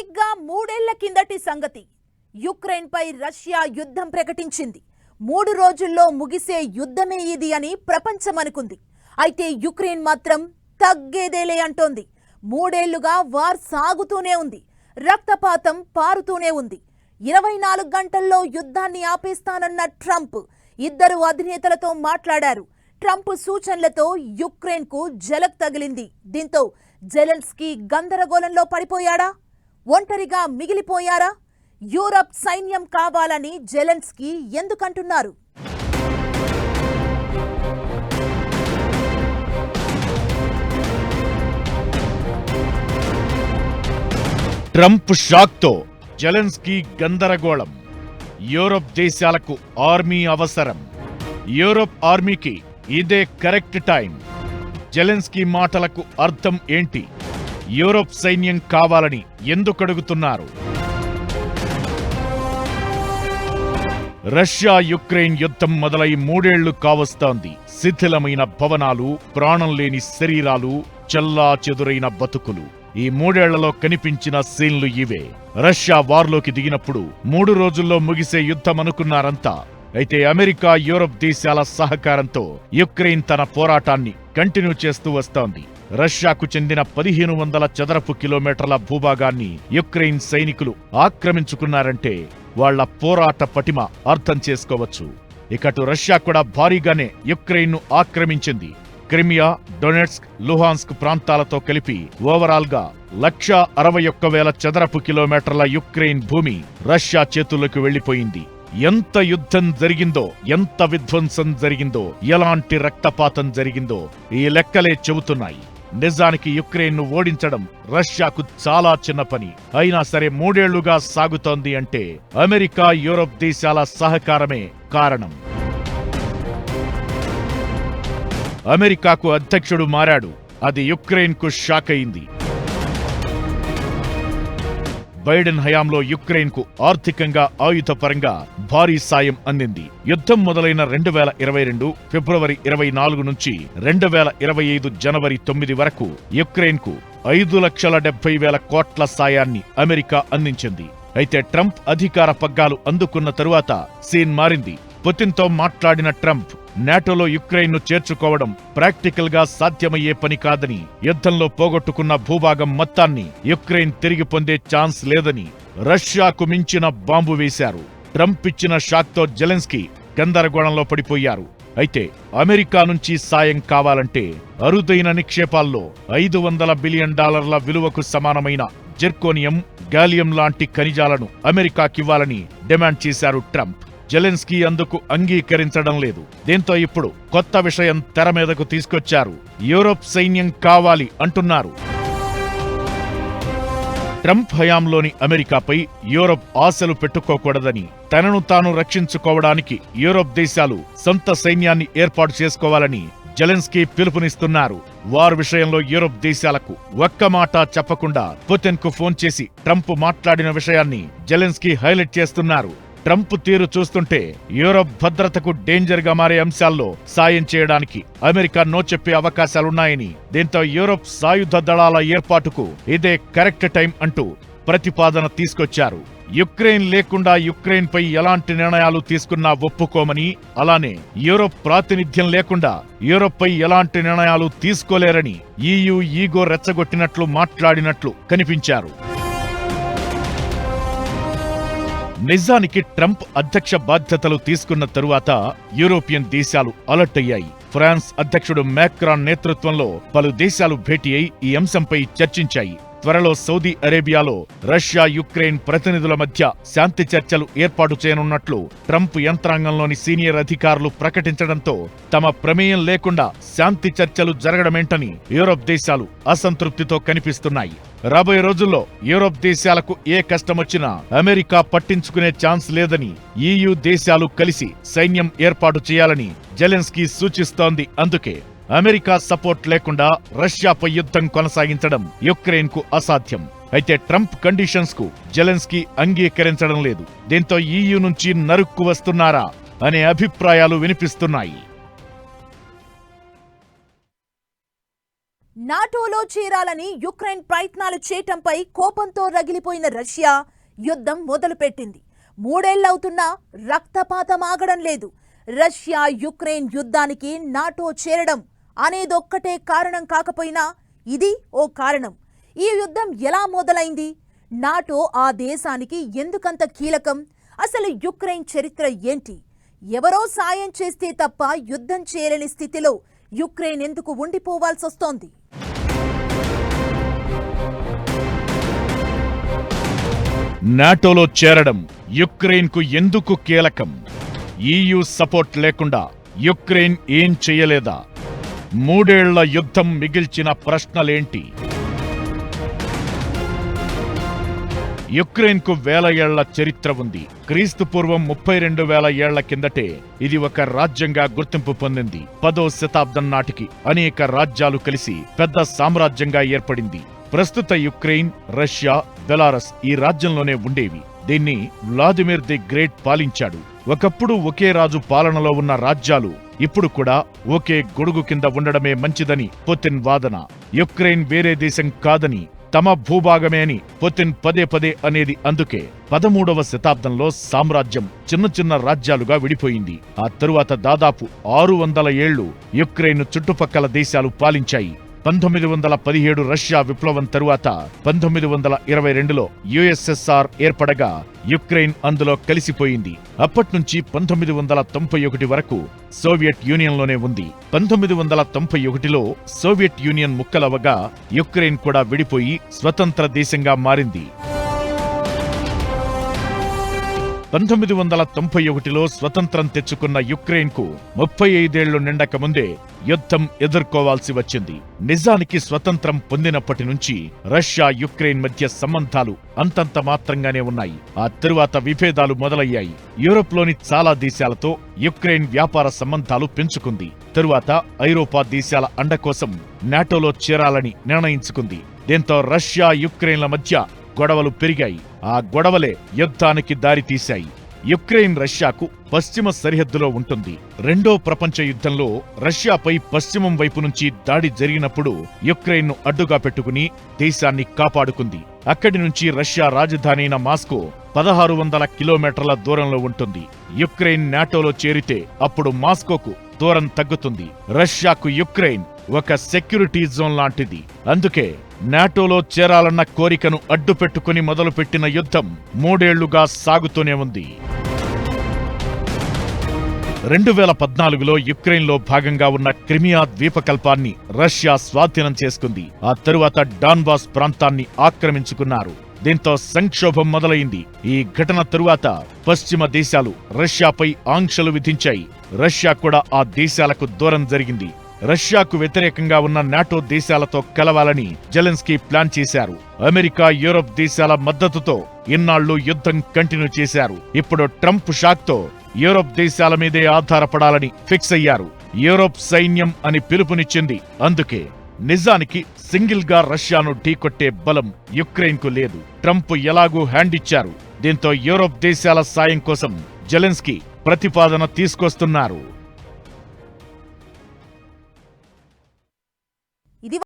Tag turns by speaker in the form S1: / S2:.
S1: సరిగ్గా మూడేళ్ళ కిందటి సంగతి. యుక్రెయిన్పై రష్యా యుద్ధం ప్రకటించింది. మూడు రోజుల్లో ముగిసే యుద్ధమే ఇది అని ప్రపంచం అనుకుంది. అయితే యుక్రెయిన్ మాత్రం తగ్గేదేలే అంటోంది. మూడేళ్ళుగా వార్ సాగుతూనే ఉంది. రక్తపాతం పారుతూనే ఉంది. ఇరవై నాలుగు గంటల్లో యుద్ధాన్ని ఆపేస్తానన్న ట్రంప్ ఇద్దరు అధినేతలతో మాట్లాడారు. ట్రంప్ సూచనలతో యుక్రెయిన్కు జలక్ తగిలింది. దీంతో జెలెన్స్కీ గందరగోళంలో పడిపోయాడా? ఒంటరిగా మిగిలిపోయారా? యూరప్ సైన్యం కావాలని జెలెన్స్కీ ఎందుకంటున్నారు?
S2: ట్రంప్ షాక్తో జెలెన్స్కీ గందరగోళం. యూరోప్ దేశాలకు ఆర్మీ అవసరం. యూరప్ ఆర్మీకి ఇదే కరెక్ట్ టైం. జెలెన్స్కీ మాటలకు అర్థం ఏంటి? యూరోప్ సైన్యం కావాలని ఎందుకడుగుతున్నారు రష్యా యుక్రెయిన్ యుద్ధం మొదలై మూడేళ్ళు కావస్తోంది. శిథిలమైన భవనాలు ప్రాణం లేని శరీరాలు చల్లా చెదురైన బతుకులు. ఈ మూడేళ్ళలో కనిపించిన సీన్లు ఇవే. రష్యా వార్లోకి దిగినప్పుడు మూడు రోజుల్లో ముగిసే యుద్ధం అనుకున్నారంతా. అయితే అమెరికా యూరప్ దేశాల సహకారంతో యుక్రెయిన్ తన పోరాటాన్ని కంటిన్యూ చేస్తూ వస్తోంది. రష్యాకు చెందిన పదిహేను వందల చదరపు కిలోమీటర్ల భూభాగాన్ని యుక్రెయిన్ సైనికులు ఆక్రమించుకున్నారంటే వాళ్ళ పోరాట పటిమ అర్థం చేసుకోవచ్చు. ఇకటు రష్యా కూడా భారీగానే యుక్రెయిన్ను ఆక్రమించింది. క్రిమియా డొనెట్స్క్ లుహాన్స్క్ ప్రాంతాలతో కలిపి ఓవరాల్గా లక్ష అరవై ఒక్క వేల చదరపు కిలోమీటర్ల యుక్రెయిన్ భూమి రష్యా చేతుల్లోకి వెళ్ళిపోయింది ఎంత యుద్ధం జరిగిందో ఎంత విధ్వంసం జరిగిందో ఎలాంటి రక్తపాతం జరిగిందో ఈ లెక్కలే చెబుతున్నాయి. నిజానికి యుక్రెయిన్ను ఓడించడం రష్యాకు చాలా చిన్న పని. అయినా సరే మూడేళ్ళుగా సాగుతోంది అంటే అమెరికా యూరోప్ దేశాల సహకారమే కారణం. అమెరికాకు అధ్యక్షుడు మారాడు. అది యుక్రెయిన్కు షాక్ అయింది. బైడెన్ హయాంలో యుక్రెయిన్కు ఆర్థికంగా ఆయుధపరంగా భారీ సాయం అందింది. యుద్ధం మొదలైన రెండు వేల ఇరవై రెండు ఫిబ్రవరి ఇరవై నాలుగు నుంచి రెండు వేల ఇరవై ఐదు జనవరి తొమ్మిది వరకు యుక్రెయిన్కు ఐదు లక్షల డెబ్బై వేల కోట్ల సాయాన్ని అమెరికా అందించింది. అయితే ట్రంప్ అధికార పగ్గాలు అందుకున్న తరువాత సీన్ మారింది. పుతిన్తో మాట్లాడిన ట్రంప్ నాటోలో యుక్రెయిన్ను చేర్చుకోవడం ప్రాక్టికల్గా సాధ్యమయ్యే పని కాదని యుద్ధంలో పోగొట్టుకున్న భూభాగం మొత్తాన్ని యుక్రెయిన్ తిరిగి పొందే ఛాన్స్ లేదని రష్యాకు మించిన బాంబు వేశారు. ట్రంప్ ఇచ్చిన షాక్తో జెలెన్స్కీ గందరగోళంలో పడిపోయారు. అయితే అమెరికా నుంచి సాయం కావాలంటే అరుదైన నిక్షేపాల్లో ఐదు వందల బిలియన్ డాలర్ల విలువకు సమానమైన జెర్కోనియం గాలియం లాంటి ఖనిజాలను అమెరికాకివ్వాలని డిమాండ్ చేశారు ట్రంప్. జెలెన్స్కీ అందుకు అంగీకరించడం లేదు. దీంతో ఇప్పుడు కొత్త విషయం తెర మీదకు తీసుకొచ్చారు. యూరోప్ సైన్యం కావాలి అంటున్నారు. ట్రంప్ హయాంలోని అమెరికాపై యూరోప్ ఆశలు పెట్టుకోకూడదని తనను తాను రక్షించుకోవడానికి యూరోప్ దేశాలు సొంత సైన్యాన్ని ఏర్పాటు చేసుకోవాలని జెలెన్స్కీ పిలుపునిస్తున్నారు. వార్ విషయంలో యూరోప్ దేశాలకు ఒక్క మాట చెప్పకుండా పుతిన్కు ఫోన్ చేసి ట్రంప్ మాట్లాడిన విషయాన్ని జెలెన్స్కీ హైలైట్ చేస్తున్నారు. ట్రంప్ తీరు చూస్తుంటే యూరోప్ భద్రతకు డేంజర్గా మారే అంశాల్లో సాయం చేయడానికి అమెరికా నో చెప్పే అవకాశాలున్నాయని దీంతో యూరోప్ సాయుధ దళాల ఏర్పాటుకు ఇదే కరెక్ట్ టైం అంటూ ప్రతిపాదన తీసుకొచ్చారు. యుక్రెయిన్ లేకుండా యుక్రెయిన్ పై ఎలాంటి నిర్ణయాలు తీసుకున్నా ఒప్పుకోమని అలానే యూరోప్ ప్రాతినిధ్యం లేకుండా యూరోప్పై ఎలాంటి నిర్ణయాలు తీసుకోలేరని ఈయూ ఈగో రెచ్చగొట్టినట్లు మాట్లాడినట్లు కనిపించారు. నిజానికి ట్రంప్ అధ్యక్ష బాధ్యతలు తీసుకున్న తరువాత యూరోపియన్ దేశాలు అలర్ట్ అయ్యాయి. ఫ్రాన్స్ అధ్యక్షుడు మ్యాక్రాన్ నేతృత్వంలో పలు దేశాలు భేటీ అయి ఈ అంశంపై చర్చించాయి. త్వరలో సౌదీ అరేబియాలో రష్యా యుక్రెయిన్ ప్రతినిధుల మధ్య శాంతి చర్చలు ఏర్పాటు చేయనున్నట్లు ట్రంప్ యంత్రాంగంలోని సీనియర్ అధికారులు ప్రకటించడంతో తమ ప్రమేయం లేకుండా శాంతి చర్చలు జరగడమేంటని యూరోప్ దేశాలు అసంతృప్తితో కనిపిస్తున్నాయి. రాబోయే రోజుల్లో యూరోప్ దేశాలకు ఏ కష్టమొచ్చినా అమెరికా పట్టించుకునే ఛాన్స్ లేదని ఈయూ దేశాలు కలిసి సైన్యం ఏర్పాటు చేయాలని జెలెన్స్కీ సూచిస్తోంది. అందుకే అమెరికా సపోర్ట్ లేకుండా రష్యాపై యుద్ధం కొనసాగించడం యుక్రెయిన్కు అసాధ్యం. అయితే ట్రంప్ కండిషన్స్కు జెలెన్స్కీ అంగీకరించడం లేదు. దీంతో ఈయూ నుంచి నరుక్కు వస్తున్నారా అనే అభిప్రాయాలు వినిపిస్తున్నాయి.
S1: నాటోలో చేరాలని యుక్రెయిన్ ప్రయత్నాలు చేయటంపై కోపంతో రగిలిపోయిన రష్యా యుద్ధం మొదలుపెట్టింది. మూడేళ్ళవుతున్నా రక్తపాతం ఆగడం లేదు. రష్యా యుక్రెయిన్ యుద్ధానికి నాటో చేరడం అనేదొక్కటే కారణం కాకపోయినా ఇది ఓ కారణం. ఈ యుద్ధం ఎలా మొదలైంది? నాటో ఆ దేశానికి ఎందుకంత కీలకం? అసలు యుక్రెయిన్ చరిత్ర ఏంటి? ఎవరో సాయం చేస్తే తప్ప యుద్ధం చేయలేని స్థితిలో యుక్రెయిన్ ఎందుకు ఉండిపోవాల్సి వస్తోంది
S2: నాటోలో చేరడం యుక్రెయిన్కు ఎందుకు కీలకం? ఈయూ సపోర్ట్ లేకుండా యుక్రెయిన్ ఏం చేయలేదా? మూడేళ్ళ యుద్ధం మిగిల్చిన ప్రశ్నలేంటి? యుక్రెయిన్కు వేల ఏళ్ళ చరిత్ర ఉంది. క్రీస్తు పూర్వం ముప్పై రెండు వేల ఏళ్ళ కిందటే ఇది ఒక రాజ్యంగా గుర్తింపు పొందింది. పదో శతాబ్దం నాటికి అనేక రాజ్యాలు కలిసి పెద్ద సామ్రాజ్యంగా ఏర్పడింది. ప్రస్తుత యుక్రెయిన్ రష్యా బెలారస్ ఈ రాజ్యంలోనే ఉండేవి. దీన్ని వ్లాదిమిర్ ది గ్రేట్ పాలించాడు. ఒకప్పుడు ఒకే రాజు పాలనలో ఉన్న రాజ్యాలు ఇప్పుడు కూడా ఒకే గొడుగు కింద ఉండడమే మంచిదని పుతిన్ వాదన. యుక్రెయిన్ వేరే దేశం కాదని తమ భూభాగమే అని పుతిన్ పదే పదే అనేది అందుకే పదమూడవ శతాబ్దంలో సామ్రాజ్యం చిన్న చిన్న రాజ్యాలుగా విడిపోయింది. ఆ తరువాత దాదాపు ఆరు వందల ఏళ్ళు యుక్రెయిన్ చుట్టుపక్కల దేశాలు పాలించాయి. పంతొమ్మిది వందల పదిహేడు రష్యా విప్లవం తరువాత పంతొమ్మిది వందల ఇరవై రెండులో యుఎస్ఎస్ఆర్ ఏర్పడగా యుక్రెయిన్ అందులో కలిసిపోయింది. అప్పట్నుంచి పంతొమ్మిది వందల తొంభై ఒకటి వరకు సోవియట్ యూనియన్లోనే ఉంది. పంతొమ్మిది వందల తొంభై ఒకటిలో సోవియట్ యూనియన్ ముక్కలవగా యుక్రెయిన్ కూడా విడిపోయి స్వతంత్ర దేశంగా మారింది. పంతొమ్మిది వందల తొంభై ఒకటిలో స్వతంత్రం తెచ్చుకున్న యుక్రెయిన్కు ముప్పై ఐదేళ్ళు నిండక ముందే యుద్ధం ఎదుర్కోవాల్సి వచ్చింది. నిజానికి స్వతంత్రం పొందినప్పటి నుంచి రష్యా యుక్రెయిన్ మధ్య సంబంధాలు అంతంత మాత్రంగానే ఉన్నాయి. ఆ తరువాత విభేదాలు మొదలయ్యాయి. యూరోప్లోని చాలా దేశాలతో యుక్రెయిన్ వ్యాపార సంబంధాలు పెంచుకుంది. తరువాత ఐరోపా దేశాల అండ కోసం నాటోలో చేరాలని నిర్ణయించుకుంది. దీంతో రష్యా యుక్రెయిన్ల మధ్య గొడవలు పెరిగాయి. ఆ గొడవలే యుద్ధానికి దారితీశాయి యుక్రెయిన్ రష్యాకు పశ్చిమ సరిహద్దులో ఉంటుంది. రెండో ప్రపంచ యుద్ధంలో రష్యాపై పశ్చిమం వైపు నుంచి దాడి జరిగినప్పుడు యుక్రెయిన్ను అడ్డుగా పెట్టుకుని దేశాన్ని కాపాడుకుంది. అక్కడి నుంచి రష్యా రాజధాని అయిన మాస్కో పదహారు వందల కిలోమీటర్ల దూరంలో ఉంటుంది. యుక్రెయిన్ నాటోలో చేరితే అప్పుడు మాస్కోకు దూరం తగ్గుతుంది. రష్యాకు యుక్రెయిన్ ఒక సెక్యూరిటీ జోన్ లాంటిది. అందుకే నాటోలో చేరాలన్న కోరికను అడ్డుపెట్టుకుని మొదలుపెట్టిన యుద్ధం మూడేళ్ళుగా సాగుతూనే ఉంది. రెండు వేల పద్నాలుగులో యుక్రెయిన్లో భాగంగా ఉన్న క్రిమియా ద్వీపకల్పాన్ని రష్యా స్వాధీనం చేసుకుంది. ఆ తరువాత డాన్బాస్ ప్రాంతాన్ని ఆక్రమించుకున్నారు. దీంతో సంక్షోభం మొదలైంది. ఈ ఘటన తరువాత పశ్చిమ దేశాలు రష్యాపై ఆంక్షలు విధించాయి. రష్యా కూడా ఆ దేశాలకు దూరం జరిగింది. రష్యాకు వ్యతిరేకంగా ఉన్న నాటో దేశాలతో కలవాలని జెలెన్స్కీ ప్లాన్ చేశారు. అమెరికా యూరోప్ దేశాల మద్దతుతో ఇన్నాళ్ళు యుద్ధం కంటిన్యూ చేశారు. ఇప్పుడు ట్రంప్ షాక్తో యూరోప్ దేశాల మీదే ఆధారపడాలని ఫిక్స్ అయ్యారు. యూరోప్ సైన్యం అని పిలుపునిచ్చింది. అందుకే నిజానికి సింగిల్గా రష్యాను ఢీకొట్టే బలం యుక్రెయిన్కు లేదు. ట్రంప్ ఎలాగూ హ్యాండ్ ఇచ్చారు. దీంతో యూరోప్ దేశాల సాయం కోసం జెలెన్స్కీ ప్రతిపాదన తీసుకొస్తున్నారు.